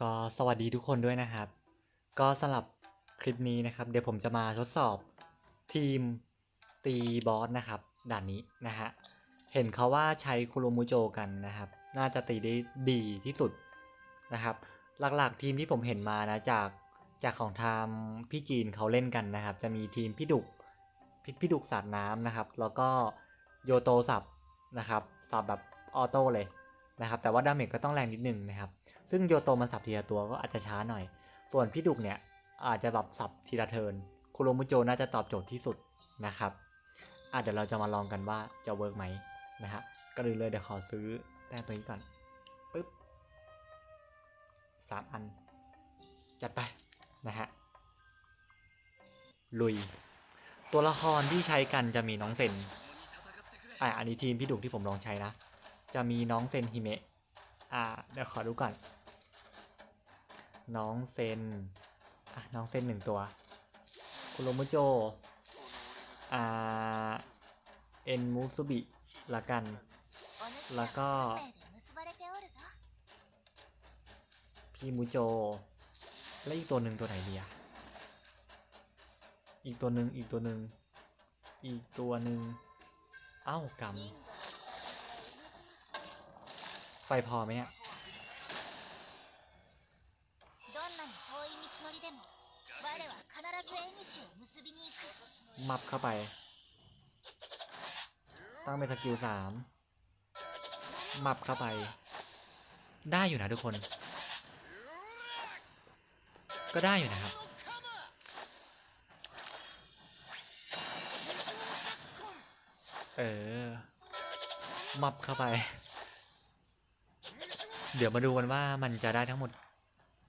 ก็สวัสดีทุกคนด้วยนะครับ ก็สำหรับคลิปนี้นะครับ เดี๋ยวผมจะมาทดสอบทีมตีบอสนะครับด่านนี้นะฮะ เห็นเขาว่าใช้คุโรมุโจกันนะครับ น่าจะตีได้ดีที่สุดนะครับ หลักๆทีมที่ผมเห็นมานะจากจากของทางพี่จีนเขาเล่นกันนะครับ จะมีทีมพี่ดุกพี่พี่ดุกสาดน้ำนะครับ แล้วก็โยโตสับนะครับสับแบบออโต้เลยนะครับ แต่ว่าดาเมจก็ต้องแรงนิดนึงนะครับ ซึ่งโยโตมันสับทีละตัวก็อาจจะช้าหน่อย ส่วนพี่ดุกเนี่ยอาจจะแบบสับทีละเทินคุโรมุโจน่าจะตอบโจทย์ที่สุดนะครับอะเดี๋ยวเราจะมาลองกันว่าจะเวิร์กไหมนะฮะก็เลยเลยเดี๋ยวขอซื้อแต้มตัวนี้ก่อนปึ๊บสามอัน จัดไปนะฮะลุย ตัวละครที่ใช้กันจะมีน้องเซนอะอันนี้ทีมพี่ดุกที่ผมลองใช้นะ จะมีน้องเซนฮิเมะ อ่า เดี๋ยวขอดูก่อน น้องเซนอะน้องเซนหนึ่งตัว คุโรมุโจอ่าเอ็นมูซุบิละกัน แล้วก็พี่มูโจ และอีกตัวหนึ่งตัวไหนดีอะอีกตัวหนึ่งอีกตัวหนึ่งอีกตัวหนึ่งเอ้ากำไฟพอไหมเนี่ย มับเข้าไป ตั้งเป็นสกิลสามมับเข้าไป ได้อยู่นะทุกคน ก็ได้อยู่นะครับ เออ มับเข้าไป เดี๋ยวมาดูกันว่ามันจะได้ทั้งหมด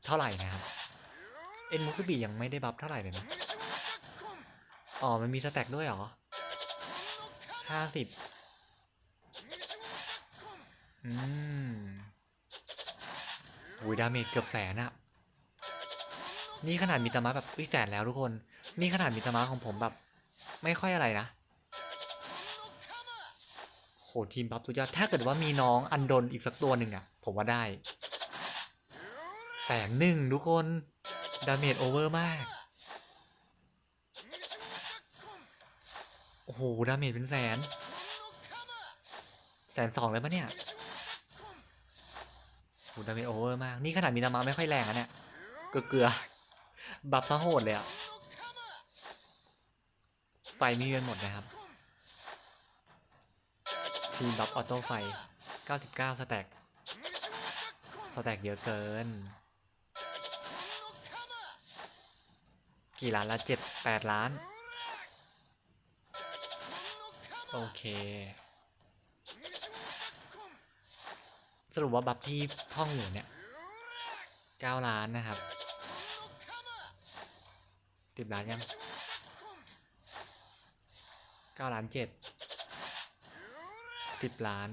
เท่าไหร่นะครับ อ็นมุสบียังไม่ได้บัฟเท่าไหร่เลยนะ อ๋อ มันมีสแต็กด้วยเหรอห้าสิบอืมอุ้ยดาเมจเกือบแสนอะนี่ขนาดมีตามะแบบอุ้ยแสนแล้วทุกคน นี่ขนาดมีตามะของผมแบบ ไม่ค่อยอะไรนะโหทีมบัฟสุดยอด ถ้าเกิดว่ามีน้องอันดนอีกสักตัวหนึ่งอะผมว่าได้ แสนหนึ่งทุกคน ดาเมจโอเวอร์มาก โอ้โห ดาเมจเป็นแสน แสนสองเลยปะเนี่ยโอ้โหดาเมจโอเวอร์มาก นี่ขนาดมีตามาไม่ค่อยแรงอะเนี่ย เกลือเกลือๆบัฟซะโหดเลยอะไฟมีเงินหมดนะครับ ทีมบัฟออโต้ไฟ 99 สแต็ก สแต็กเยอะเกิน กี่ล้านละเจ็ดแปดล้าน โอเค สรุปว่าบัฟที่พ่องอยู่เนี่ยเก้าล้านนะครับสิบล้านยังเก้าล้านเจ็ดสิบล้าน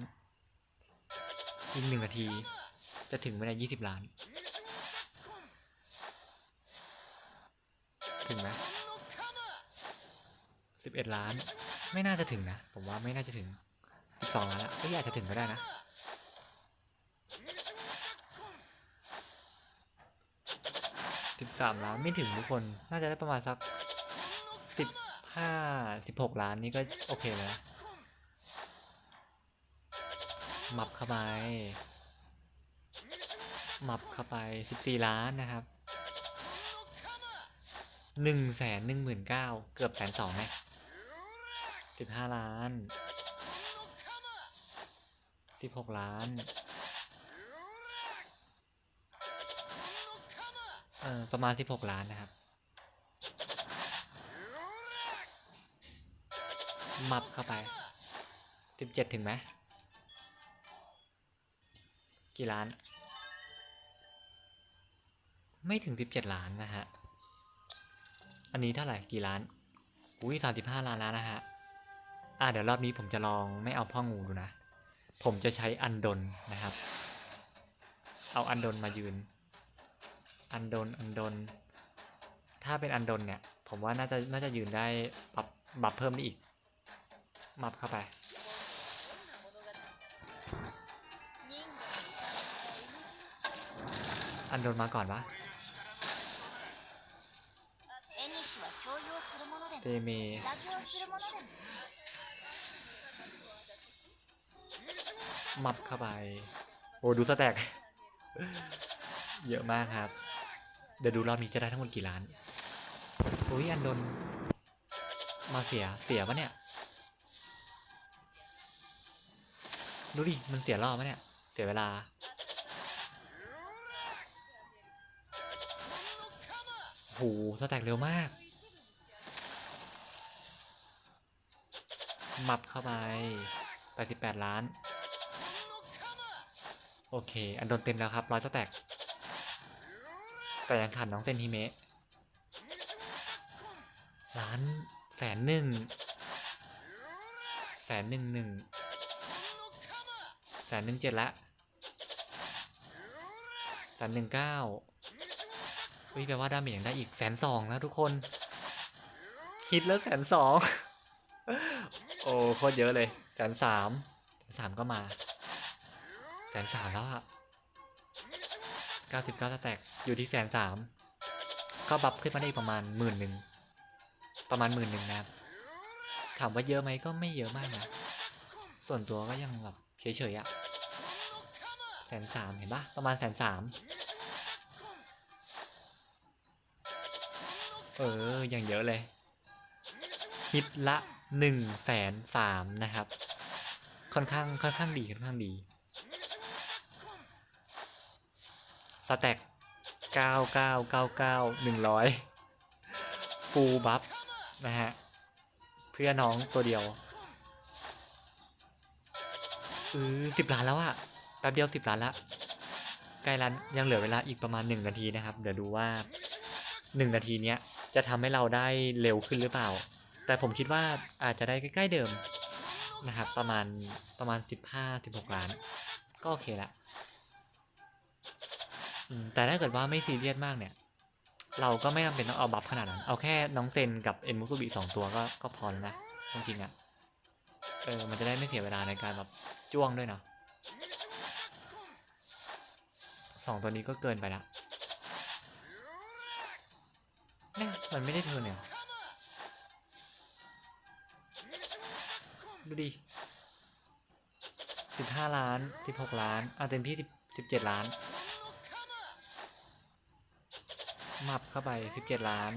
อีกหนึ่งนาที จะถึงไม่ได้ยี่สิบล้าน ถึงไหมสิบเอ็ดล้าน ไม่น่าจะถึงนะ ผมว่าไม่น่าจะถึงสิบสองล้านละเอ้ยอาจจะถึงก็ได้นะสิบสามล้านไม่ถึงทุกคน น่าจะได้ประมาณสักสิบห้าสิบหกล้านนี่ก็โอเคแล้วมับเข้าไปมับเข้าไปสิบสี่ล้านนะครับ หนึ่งแสนหนึ่งหมื่นเก้าเกือบแสนสองไหมสิบห้าล้านสิบหกล้าน เออประมาณสิบหกล้านนะครับ มับเข้าไปสิบเจ็ดถึงไหมกี่ล้าน ไม่ถึงสิบเจ็ดล้านนะฮะ อันนี้เท่าไหร่กี่ล้าน อุ้ยสามสิบห้าล้านแล้วนะฮะ อะเดี๋ยวรอบนี้ผมจะลองไม่เอาพ่องูดูนะ ผมจะใช้อันดนนะครับ เอาอันดนมายืน อันดนอันดน ถ้าเป็นอันดนเนี่ย ผมว่าน่าจะน่าจะยืนได้ปรับปรับเพิ่มได้อีกมับเข้าไป อันโดนมาก่อนปะ เตเมมับเข้าไป โอ้ดูสแต็ก เยอะมากครับ เดี๋ยวดูรอบนี้จะได้ทั้งหมดกี่ล้าน โอ้ยอันดน มาเสีย เสียปะเนี่ย ดูดิ มันเสียรอบปะเนี่ย เสียเวลา โห สแต็กเร็วมาก มับเข้าไป 88 ล้าน โอเค อันโดนเต็มแล้วครับร้อยสแต็กแต่ยังขาดน้องเซนฮิเมะล้านแสนหนึ่งแสนหนึ่งหนึ่งแสนหนึ่งเจ็ดละแสนหนึ่งเก้าวิแปลว่าดาเมจยังได้อีกแสนสองนะทุกคนฮิตแล้วแสนสอง โอ้โคตรเยอะเลยแสนสามแสนสามก็มาแสนสามแล้วอะเก้าสิบเก้าแตกอยู่ที่แสนสามก็บัฟขึ้นมาได้อีกประมาณหมื่นหนึ่งประมาณหมื่นหนึ่งนะครับถามว่าเยอะไหมก็ไม่เยอะมากนะส่วนตัวก็ยังแบบเฉยๆอะแสนสามเห็นปะประมาณแสนสามเอออย่างเยอะเลยฮิตละ หนึ่งแสนสามนะครับ ค่อนข้างค่อนข้างดีค่อนข้างดีสแต็กเก้าเก้าเก้าเก้าหนึ่งร้อยฟูลบัฟนะฮะ เพื่อน้องตัวเดียวเออสิบล้านแล้วอะแป๊บเดียวสิบล้านละใกล้ล้านยังเหลือเวลาอีกประมาณหนึ่งนาทีนะครับ เดี๋ยวดูว่าหนึ่งนาทีเนี้ยจะทำให้เราได้เร็วขึ้นหรือเปล่า แต่ผมคิดว่าอาจจะได้ใกล้ๆเดิมนะครับ ประมาณประมาณสิบห้าสิบหกล้าน ก็โอเคละแต่ถ้าเกิดว่าไม่ซีเรียสมากเนี่ย เราก็ไม่จำเป็นต้องเอาบัฟขนาดนั้น เอาแค่น้องเซนกับเอ็นมุสุบิสองตัวก็ก็พอแล้วนะจริงๆอะ่ะเออมันจะได้ไม่เสียเวลาในการแบบจ้วงด้วยเนาะสองตัวนี้ก็เกินไปละเนี่ยมันไม่ได้เทิร์นเนี่ย ดูดิสิบห้าล้านสิบหกล้านอะเต็มที่สิบสิบเจ็ดล้านมับเข้าไปสิบเจ็ดล้าน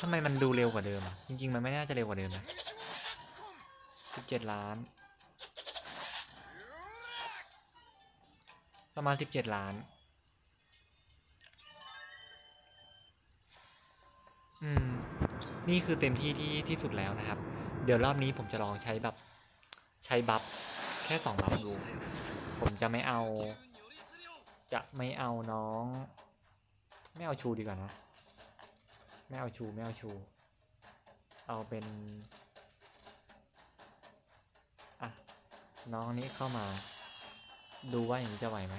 ทำไมมันดูเร็วกว่าเดิมอะจริง ๆ มันไม่น่าจะเร็วกว่าเดิมนะสิบเจ็ดล้าน ประมาณสิบเจ็ดล้าน อืม นี่คือเต็มที่ที่ที่สุดแล้วนะครับ เดี๋ยวรอบนี้ผมจะลองใช้แบบใช้บัฟแค่สองบัฟดู ผมจะไม่เอา จะไม่เอาน้อง ไม่เอาชูดีกว่านะไม่เอาชูไม่เอาชู เอาเป็นอะน้องนี้เข้ามา ดูว่าอย่างนี้จะไหวไหม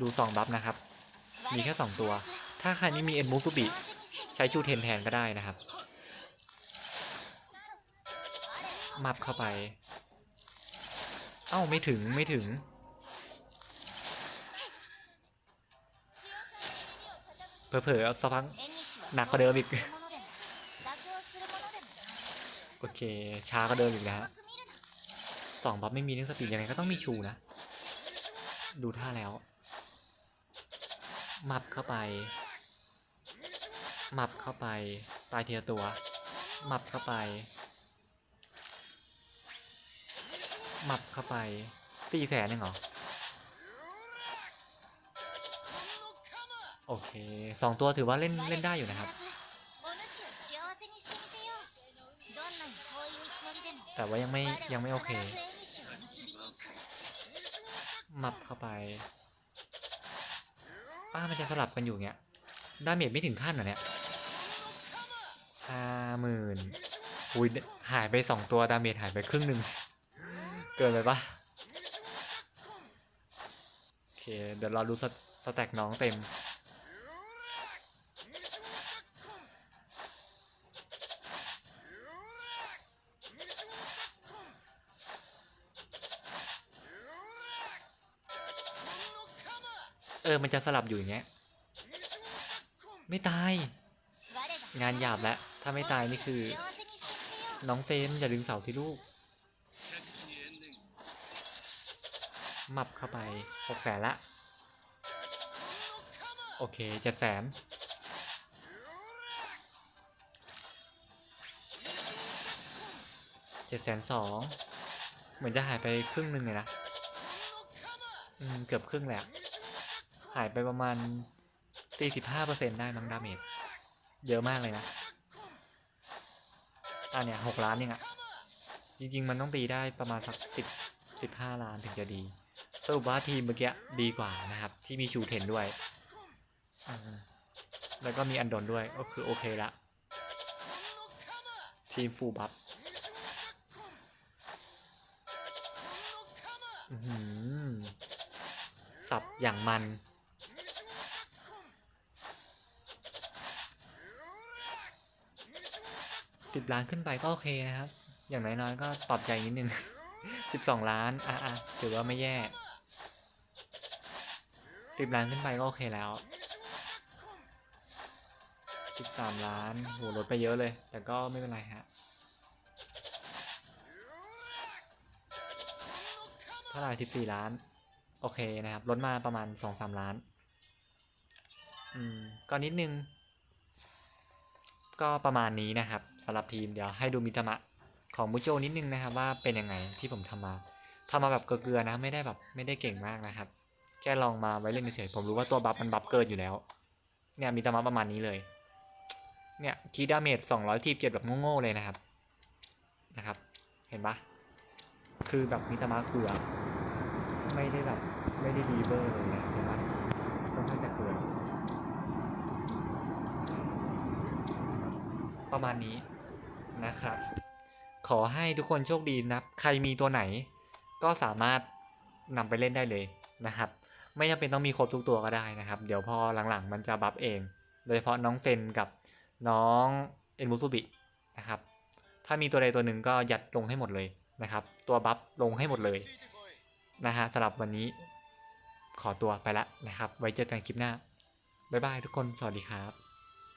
ดูสองบัฟนะครับ มีแค่สองตัว ถ้าใครไม่มีเอ็นมูสุบิใช้ชูเทนแทนก็ได้นะครับ มับเข้าไป เอ้าไม่ถึงไม่ถึง เผลอๆเอาสักพักหนักกว่าเดิมอีก โอเค ช้าก็เดิมอีกแล้วสองบัฟไม่มีเรื่องสปีดยังไงก็ต้องมีชูนะ ดูท่าแล้ว มับเข้าไป มับเข้าไป ตายเทียตัว มับเข้าไป มับเข้าไปสี่แสนหนึ่งเหรอ โอเคสองตัวถือว่าเล่นเล่นได้อยู่นะครับ แต่ว่ายังไม่ยังไม่โอเค มับเข้าไป ป้ามันจะสลับกันอยู่เงี้ย ดาเมจไม่ถึงขั้นเหรอเนี่ยห้าหมื่นอุ้ยหายไปสองตัวดาเมจหายไปครึ่งหนึ่ง เกินไปปะโอเค เดี๋ยวเราดูสสแต็กน้องเต็ม อมันจะสลับอยู่อย่างเงี้ย ไม่ตาย งานหยาบแล้ว ถ้าไม่ตายนี่คือ น้องเซนอย่าลืมเสาที่ลูกมับเข้าไปหกแสนละ โอเคเจ็ดแสนเจ็ดแสนสองเหมือนจะหายไปครึ่งหนึ่งเลยนะ อืม เกือบครึ่งแหละ หายไปประมาณ 45%ได้มั้งดาเมจเยอะมากเลยนะอะเนี่ยหกล้านเองอะจริง ๆ มันต้องตีได้ประมาณสักสิบสิบห้าล้านถึงจะดี สรุปว่าทีมเมื่อกี้ดีกว่านะครับ ที่มีชูเทนด้วย แล้วก็มีอันดนด้วยก็คือโอเคละ ทีมฟูบัฟอื้อหือสับอย่างมัน สิบล้านขึ้นไปก็โอเคนะครับ อย่างน้อยๆก็ปลอบใจนิดนึงสิบสองล้าน อะอะถือว่าไม่แย่สิบล้านขึ้นไปก็โอเคแล้วสิบสามล้านโหลดไปเยอะเลย แต่ก็ไม่เป็นไรฮะ เท่าไหร่สิบสี่ล้าน โอเคนะครับ ลดมาประมาณสองสามล้าน อืม ก็นิดนึง ก็ประมาณนี้นะครับ สำหรับทีมเดี๋ยวให้ดูมิตามะของมุโจนิดนึงนะครับว่าเป็นยังไงที่ผมทำมาทำมาแบบเกลือๆนะไม่ได้แบบไม่ได้เก่งมากนะครับ แค่ลองมาไว้เล่นเฉยผมรู้ว่าตัวบัฟมันบัฟเกินอยู่แล้ว เนี่ยมิตามะประมาณนี้เลย เนี่ยคีดาเมจสองร้อยทีเจ็ดแบบโง่ๆเลยนะครับนะครับ เห็นปะคือแบบมิตามะเกลือ ไม่ได้แบบไม่ได้ดีเบอร์เลยนะเห็นปะค่อนข้างจะเกลือประมาณนี้ นะครับ ขอให้ทุกคนโชคดีนะใครมีตัวไหน ก็สามารถนำไปเล่นได้เลยนะครับ ไม่จำเป็นต้องมีครบทุกตัวก็ได้นะครับ เดี๋ยวพอหลังๆ มันจะบัฟเอง โดยเฉพาะน้องเซนกับน้องเอ็นมุสุบินะครับ ถ้ามีตัวใดตัวหนึ่งก็ยัดลงให้หมดเลยนะครับ ตัวบัฟลงให้หมดเลยนะฮะสำหรับวันนี้ขอตัวไปละนะครับ ไว้เจอกันคลิปหน้า บ๊ายบายทุกคน สวัสดีครับ